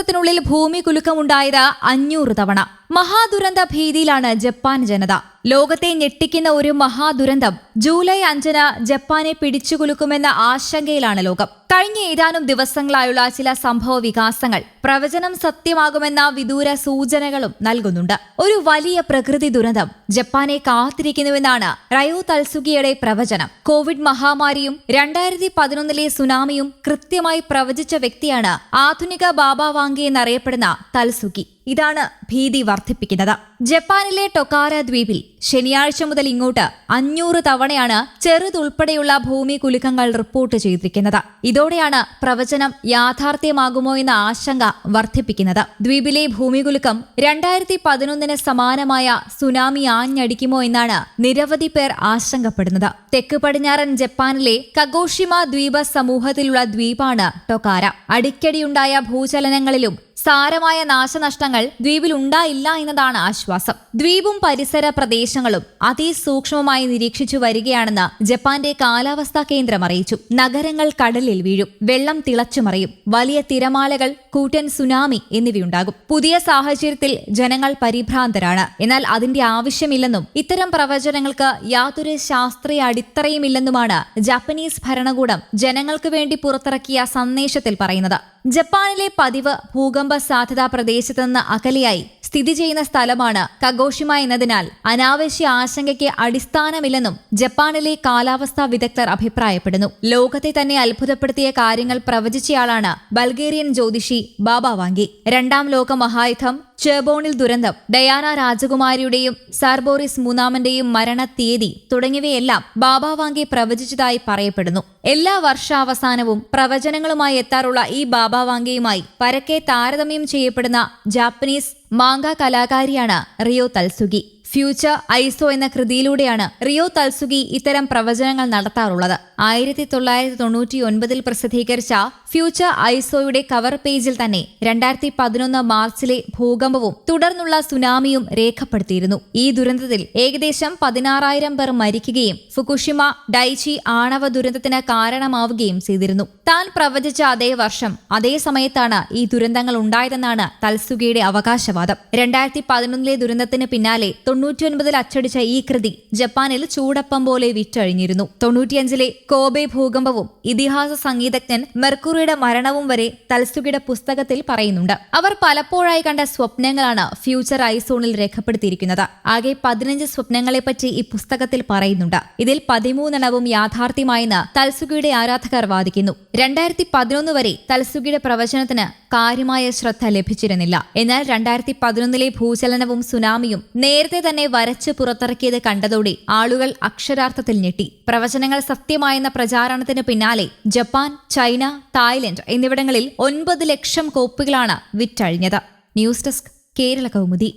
ദിവസത്തിനുള്ളിൽ ഭൂമി കുലുക്കമുണ്ടായത് അഞ്ഞൂറ് തവണ. മഹാദുരന്ത ഭീതിയിലാണ് ജപ്പാൻ ജനത. ലോകത്തെ ഞെട്ടിക്കുന്ന ഒരു മഹാദുരന്തം ജൂലൈ അഞ്ചിന് ജപ്പാനെ പിടിച്ചുകുലുക്കുമെന്ന ആശങ്കയിലാണ് ലോകം. കഴിഞ്ഞ ഏതാനും ദിവസങ്ങളായുള്ള ചില സംഭവ വികാസങ്ങൾ പ്രവചനം സത്യമാകുമെന്ന വിദൂര സൂചനകളും നൽകുന്നുണ്ട്. ഒരു വലിയ പ്രകൃതി ദുരന്തം ജപ്പാനെ കാത്തിരിക്കുന്നുവെന്നാണ് റയോ തൽസുഗിയുടെ പ്രവചനം. കോവിഡ് മഹാമാരിയും രണ്ടായിരത്തി പതിനൊന്നിലെ സുനാമിയും കൃത്യമായി പ്രവചിച്ച വ്യക്തിയാണ് ആധുനിക ബാബാ വാങ്കി എന്നറിയപ്പെടുന്ന തൽസുഗി. ഇതാണ് ഭീതി വർദ്ധിപ്പിക്കുന്നത്. ജപ്പാനിലെ ടൊക്കാര ദ്വീപിൽ ശനിയാഴ്ച മുതൽ ഇങ്ങോട്ട് അഞ്ഞൂറ് തവണയാണ് ചെറുതുൾപ്പെടെയുള്ള ഭൂമി കുലുക്കങ്ങൾ റിപ്പോർട്ട് ചെയ്തിരിക്കുന്നത്. ഇതോടെയാണ് പ്രവചനം യാഥാർത്ഥ്യമാകുമോ എന്ന ആശങ്ക വർദ്ധിപ്പിക്കുന്നത്. ദ്വീപിലെ ഭൂമികുലുക്കം രണ്ടായിരത്തി പതിനൊന്നിന് സമാനമായ സുനാമി ആഞ്ഞടിക്കുമോ എന്നാണ് നിരവധി പേർ ആശങ്കപ്പെടുന്നത്. തെക്ക് പടിഞ്ഞാറൻ ജപ്പാനിലെ കഗോഷിമ ദ്വീപ സമൂഹത്തിലുള്ള ദ്വീപാണ് ടൊക്കാര. അടിക്കടിയുണ്ടായ ഭൂചലനങ്ങളിലും സാരമായ നാശനഷ്ടങ്ങൾ ദ്വീപിൽ ഉണ്ടായില്ല എന്നതാണ് ആശ്വാസം. ദ്വീപും പരിസര പ്രദേശങ്ങളും അതിസൂക്ഷ്മമായി നിരീക്ഷിച്ചു വരികയാണെന്ന് ജപ്പാന്റെ കാലാവസ്ഥാ കേന്ദ്രം അറിയിച്ചു. നഗരങ്ങൾ കടലിൽ വീഴും വെള്ളം തിളച്ചുമറിയും വലിയ തിരമാലകൾ കൂറ്റൻ സുനാമി എന്നിവയുണ്ടാകും. പുതിയ സാഹചര്യത്തിൽ ജനങ്ങൾ പരിഭ്രാന്തരാണ്. എന്നാൽ അതിന്റെ ആവശ്യമില്ലെന്നും ഇത്തരം പ്രവചനങ്ങൾക്ക് യാതൊരു ശാസ്ത്രീയ അടിത്തറയുമില്ലെന്നുമാണ് ജാപ്പനീസ് ഭരണകൂടം ജനങ്ങൾക്ക് വേണ്ടി പുറത്തിറക്കിയ സന്ദേശത്തിൽ പറയുന്നത്. ജപ്പാനിലെ പതിവ് ഭൂകമ്പ സാധ്യതാ പ്രദേശത്തു നിന്ന് അകലെയായി സ്ഥിതി ചെയ്യുന്ന സ്ഥലമാണ് കഗോഷിമ എന്നതിനാൽ അനാവശ്യ ആശങ്കയ്ക്ക് അടിസ്ഥാനമില്ലെന്നും ജപ്പാനിലെ കാലാവസ്ഥാ വിദഗ്ധർ അഭിപ്രായപ്പെടുന്നു. ലോകത്തെ തന്നെ അത്ഭുതപ്പെടുത്തിയ കാര്യങ്ങൾ പ്രവചിച്ചയാളാണ് ബൾഗേറിയൻ ജ്യോതിഷി ബാബ വാങ്കി രണ്ടാം ലോക മഹായുദ്ധം ചെബോണിൽ ദുരന്തം. ഡയാന രാജകുമാരിയുടെയും സാർബോറിസ് മൂന്നാമന്റെയും മരണ തീയതി തുടങ്ങിയവയെല്ലാം ബാബാവാങ്കെ വാങ്കി പ്രവചിച്ചതായി പറയപ്പെടുന്നു. എല്ലാ വർഷാവസാനവും പ്രവചനങ്ങളുമായി എത്താറുള്ള ഈ ബാബാവാങ്കയുമായി പരക്കെ താരതമ്യം ചെയ്യപ്പെടുന്ന Japanese manga കലാകാരിയാണ് Ryo Tatsuki. Future I saw എന്ന കൃതിയിലൂടെയാണ് റിയോ തൽസുഗി ഇത്തരം പ്രവചനങ്ങൾ നടത്താറുള്ളത്. ആയിരത്തി തൊള്ളായിരത്തി തൊണ്ണൂറ്റി ഒൻപതിൽ പ്രസിദ്ധീകരിച്ച ഫ്യൂച്ചർ ഐസോയുടെ കവർ പേജിൽ തന്നെ രണ്ടായിരത്തി പതിനൊന്ന് മാർച്ചിലെ ഭൂകമ്പവും തുടർന്നുള്ള സുനാമിയും രേഖപ്പെടുത്തിയിരുന്നു. ഈ ദുരന്തത്തിൽ ഏകദേശം പതിനാറായിരം പേർ മരിക്കുകയും ഫുകുഷിമ ഡൈച്ചി ആണവ ദുരന്തത്തിന് കാരണമാവുകയും ചെയ്തിരുന്നു. താൻ പ്രവചിച്ച അതേ വർഷം അതേ സമയത്താണ് ഈ ദുരന്തങ്ങൾ ഉണ്ടായതെന്നാണ് തൽസുഗിയുടെ അവകാശവാദം. രണ്ടായിരത്തി പതിനൊന്നിലെ ദുരന്തത്തിന് പിന്നാലെ തൊണ്ണൂറ്റിയൊൻപതിൽ അച്ചടിച്ച ഈ കൃതി ജപ്പാനിൽ ചൂടപ്പം പോലെ വിറ്റഴിഞ്ഞിരുന്നു. തൊണ്ണൂറ്റിയഞ്ചിലെ കോബെ ഭൂകമ്പവും ഇതിഹാസ സംഗീതജ്ഞൻ മെർക്കുറിയുടെ മരണവും വരെ തൽസുഖിയുടെ പുസ്തകത്തിൽ പറയുന്നുണ്ട്. അവർ പലപ്പോഴായി കണ്ട സ്വപ്നങ്ങളാണ് ഫ്യൂച്ചർ ഐസോണിൽ രേഖപ്പെടുത്തിയിരിക്കുന്നത്. ആകെ പതിനഞ്ച് സ്വപ്നങ്ങളെപ്പറ്റി ഈ പുസ്തകത്തിൽ പറയുന്നുണ്ട്. ഇതിൽ പതിമൂന്നെണ്ണവും യാഥാർത്ഥ്യമായെന്ന് തൽസുഖിയുടെ ആരാധകർ വാദിക്കുന്നു. രണ്ടായിരത്തി പതിനൊന്ന് വരെ തൽസുഖിയുടെ പ്രവചനത്തിന് കാര്യമായ ശ്രദ്ധ ലഭിച്ചിരുന്നില്ല. എന്നാൽ രണ്ടായിരത്തി പതിനൊന്നിലെ ഭൂചലനവും സുനാമിയും നേരത്തെ തന്നെ വരച്ച് പുറത്തിറക്കിയത് കണ്ടതോടെ ആളുകൾ അക്ഷരാർത്ഥത്തിൽ ഞെട്ടി. പ്രവചനങ്ങൾ സത്യമായെന്ന പ്രചാരണത്തിന് പിന്നാലെ ജപ്പാൻ ചൈന തായ്ലൻഡ് എന്നിവിടങ്ങളിൽ ഒൻപത് ലക്ഷം കോപ്പികളാണ് വിറ്റഴിഞ്ഞത്. News desk Kerala Kaumudi.